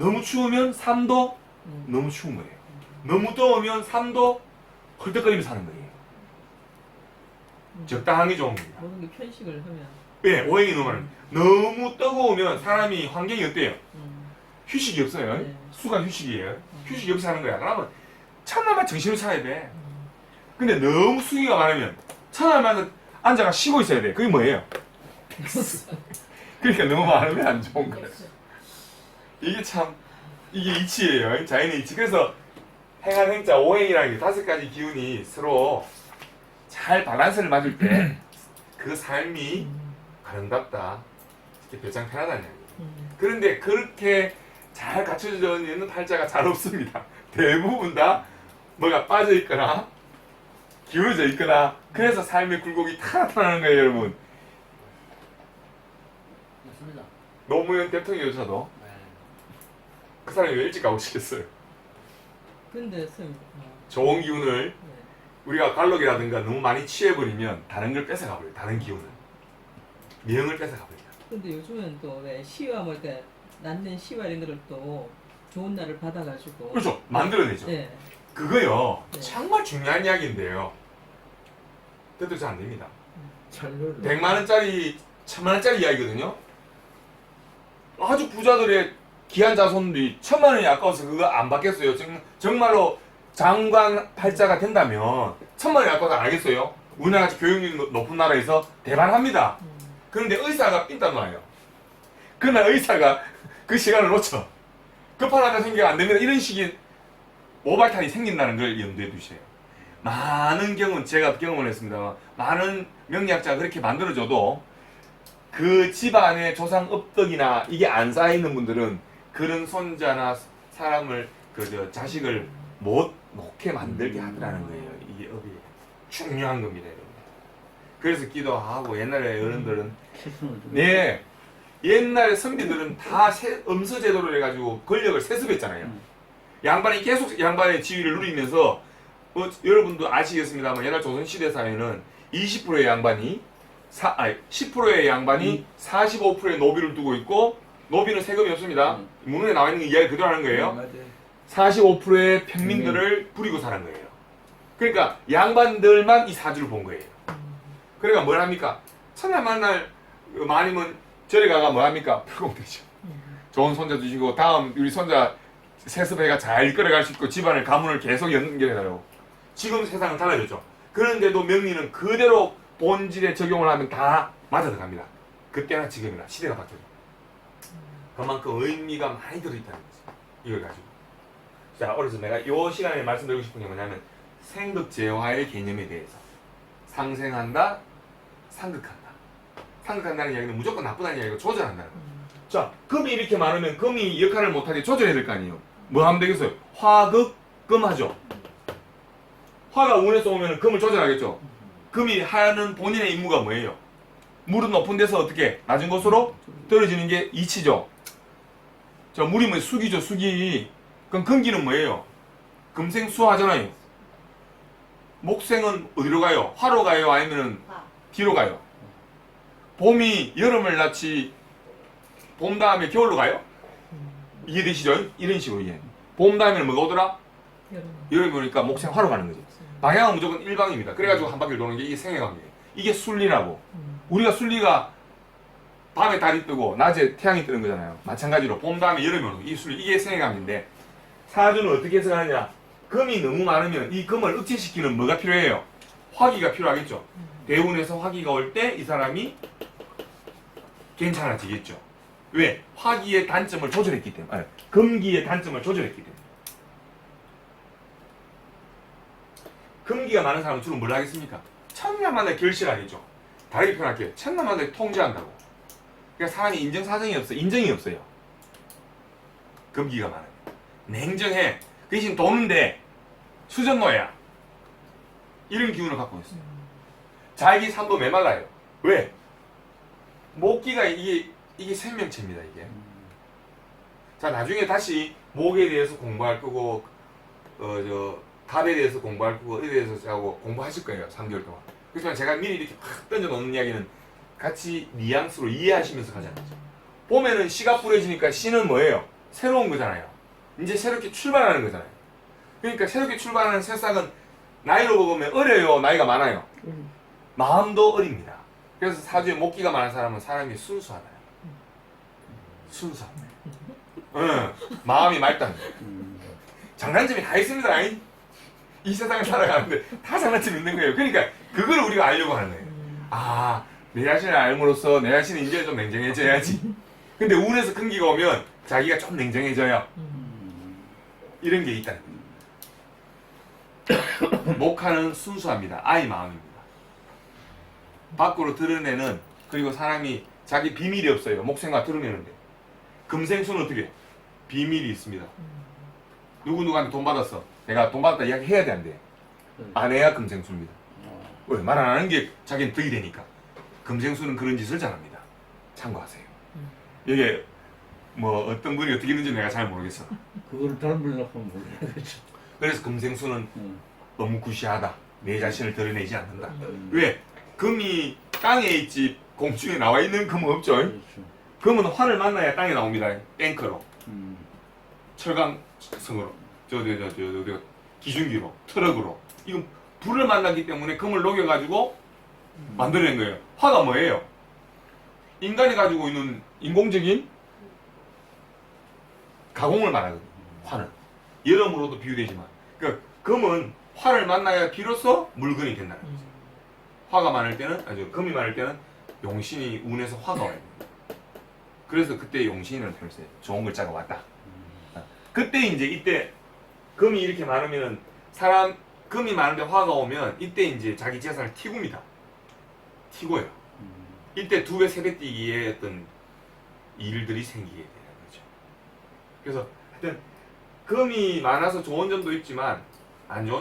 너무 추우면 3도 음. 너무 추운 거예요. 너무 더우면 3도 헐떡거리면서 사는 거예요. 음. 적당한 게 좋은 겁니다. 모든 게 편식을 하면 예, 오행이 너무 많아요. 너무 뜨거우면 사람이 환경이 어때요? 음. 휴식이 없어요. 네. 수가 휴식이에요. 휴식이 없이 사는 거야. 그러면 천하만 정신을 차려야 돼. 음. 근데 너무 수기가 많으면 천하만 앉아가 쉬고 있어야 돼. 그게 뭐예요? 그러니까 너무 많으면 안 좋은 거예요. 이게 참 이게 이치예요. 자연의 이치. 그래서 행한 행자 오행이라는 게 다섯 가지 기운이 서로 잘 밸런스를 맞을 때 그 삶이 음. 아름답다. 이렇게 배짱 편하다는. 음. 그런데 그렇게 잘 갖춰져 있는 팔자가 잘 없습니다. 대부분 다 뭐가 빠져 있거나 기울어져 있거나 그래서 삶의 굴곡이 다 나타나는 거예요, 여러분. 맞습니다. 노무현 대통령조차도 네. 그 사람이 왜 일찍 가고 싶겠어요. 근데 선생님 어, 좋은 기운을 네. 우리가 갈록이라든가 너무 많이 취해버리면 다른 걸 뺏어가 버려요. 다른 기운을. 명을 뺏어가 버려요. 근데 요즘은 또왜 시와 뭐 이렇게 낳는 시와 이런 거를 또 좋은 날을 받아가지고 그렇죠. 만들어내죠. 네. 그거요. 네. 정말 중요한 이야기인데요. 뜻도 잘 안 됩니다. 철로를 100만 원짜리, 1000만 원짜리 이야기거든요. 아주 부자들의 귀한 자손들이 천만 원이 아까워서 그거 안 받겠어요. 정, 정말로 장관 팔자가 된다면 천만 원이 아까워서 안 하겠어요. 우리나라같이 교육률 높- 높은 나라에서 대반합니다. 음. 그런데 의사가 삥땀 나요. 그날 의사가 그 시간을 놓쳐. 급한 환자 생겨가 안 됩니다. 이런 식의 모발탄이 생긴다는 걸 염두에 두세요. 많은 경우는 제가 경험을 했습니다. 많은 명리학자가 그렇게 만들어줘도 그 집안의 조상 업덕이나 이게 안 쌓여있는 분들은 그런 손자나 사람을 그저 자식을 못 놓게 만들게 하더라는 거예요. 이게 업이 중요한 겁니다, 여러분. 그래서 기도하고 옛날에 어른들은 실수를 좀 네. 옛날에 선비들은 다 세- 음서 제도를 해가지고 권력을 세습했잖아요. 음. 양반이 계속 양반의 지위를 누리면서 뭐 여러분도 아시겠습니다만 옛날 조선 시대 사회는 20%의 양반이 사, 아니, 10%의 양반이 45%의 노비를 두고 있고 노비는 세금이 없습니다. 음. 문헌에 나와 있는 이야기 그대로 하는 거예요. 맞아요. 45%의 평민들을 부리고 사는 거예요. 그러니까 양반들만 이 사주를 본 거예요. 그러니까 뭘 합니까? 첫날 만날 마님은 절에 가가 뭐 합니까? 풀공되죠. 음. 좋은 손자 주시고 다음 우리 손자 세습해가 잘 이끌어갈 수 있고 집안의 가문을 계속 연결해가요. 지금 세상은 달라졌죠. 그런데도 명리는 그대로 본질에 적용을 하면 다 맞아 들어갑니다. 그때나 지금이나 시대가 바뀌어요. 그만큼 의미가 많이 들어있다는 거지. 이걸 가지고. 자, 그래서 내가 이 시간에 말씀드리고 싶은 게 뭐냐면 생극재화의 개념에 대해서 상생한다, 상극한다. 상극한다는 이야기는 무조건 나쁘다는 이야기고 조절한다는 거예요. 음. 자, 금이 이렇게 많으면 금이 역할을 못하게 조절해야 될 거 아니에요. 뭐 하면 되겠어요? 화극, 금하죠. 화가 운에서 오면 금을 조절하겠죠. 금이 하는 본인의 임무가 뭐예요? 물은 높은 데서 어떻게 낮은 곳으로 떨어지는 게 이치죠. 자, 물이 뭐 수기죠, 수기. 그럼 금기는 뭐예요? 금생수하잖아요. 목생은 어디로 가요? 화로 가요? 아니면은 뒤로 가요? 봄이 여름을 낳지 봄 다음에 겨울로 가요? 이해되시죠? 이런 식으로 이해. 봄 다음에는 뭐가 오더라? 여름. 여름이 오니까 목생 화로 가는 거지. 방향은 무조건 일방입니다. 그래가지고 한 바퀴를 도는 게 이게 생애감이에요. 이게 순리라고. 음. 우리가 순리가 밤에 달이 뜨고 낮에 태양이 뜨는 거잖아요. 마찬가지로 봄 다음에 여름이 오는 거. 이 순리 이게 생애감인데 사주는 어떻게 해석하느냐? 금이 너무 많으면 이 금을 억제시키는 뭐가 필요해요? 화기가 필요하겠죠. 대운에서 화기가 올 때 이 사람이 괜찮아지겠죠. 왜? 화기의 단점을 조절했기 때문에. 아니, 금기의 단점을 조절했기 때문에. 금기가 많은 사람은 주로 뭘 하겠습니까? 천년만에 결실하겠죠. 다르게 표현할게요. 천년만에 통제한다고. 그러니까 사람이 인정 사정이 없어. 인정이 없어요. 금기가 많으면. 냉정해. 그 대신 도는데 수전노야. 이런 기운을 갖고 있어요. 자기 삶도 메말라요. 왜? 목기가 이게 이게 생명체입니다 이게. 자 나중에 다시 목에 대해서 공부할 거고 어 저 갑에 대해서 공부할 거고 어에 대해서 하고 공부하실 거예요 3개월 동안. 그렇지만 제가 미리 이렇게 팍 던져 놓는 이야기는 같이 뉘앙스로 이해하시면서 가자는 거죠. 봄에는 씨가 뿌려지니까 씨는 뭐예요? 새로운 거잖아요. 이제 새롭게 출발하는 거잖아요. 그러니까 새롭게 출발하는 새싹은 나이로 보면 어려요, 나이가 많아요. 마음도 어립니다. 그래서 사주에 목기가 많은 사람은 사람이 순수하다. 순수합니다. 응, 마음이 맑다는. 음. 장단점이 다 있습니다. 이, 이 세상을 살아가는데 다 장단점이 있는 거예요. 그러니까 그걸 우리가 알려고 하는 거예요. 아, 내 자신을 알므로써 내 자신이 이제 좀 냉정해져야지. 근데 운에서 큰 기가 오면 자기가 좀 냉정해져요. 이런 게 있다는 거예요. 목화는 순수합니다. 아이 마음입니다. 밖으로 드러내는 그리고 사람이 자기 비밀이 없어요. 목생과 드러내는데. 금생수는 어떻게? 해? 비밀이 있습니다. 누구 누구한테 돈 받았어. 내가 돈 받았다 이야기 해야 돼 안 돼? 안 해야 금생수입니다. 어. 왜? 말 안 하는 게 자기는 득이 되니까. 금생수는 그런 짓을 잘합니다. 참고하세요. 이게 뭐 어떤 분이 어떻게 있는지 내가 잘 모르겠어. 그걸 닮으려고 하면 몰라야겠죠. 그래서 금생수는 음. 너무 구시하다. 내 자신을 드러내지 않는다. 음. 왜? 금이 땅에 있지 공중에 나와 있는 금은 없죠. 그렇죠. 금은 환을 만나야 땅에 나옵니다. 탱크로, 음. 철강성으로, 저 저 저 저 저, 저, 기중기로, 트럭으로. 이건 불을 만나기 때문에 금을 녹여가지고 만들어낸 거예요. 화가 뭐예요? 인간이 가지고 있는 인공적인 가공을 말하거든요. 화는 여러모로도 비유되지만, 그러니까 금은 화를 만나야 비로소 물건이 된다는 거죠. 화가 많을 때는 아주 금이 많을 때는 용신이 운에서 화가 와요. 그래서 그때 용신을 표현했어요. 좋은 글자가 왔다. 아, 그때 이제 이때 금이 이렇게 많으면 사람 금이 많은데 화가 오면 이때 이제 자기 재산을 튀굽니다. 튀고요. 음. 이때 두 배, 세 배 뛰기의 어떤 일들이 생기게 되는 거죠. 그래서 하여튼 금이 많아서 좋은 점도 있지만 안 좋은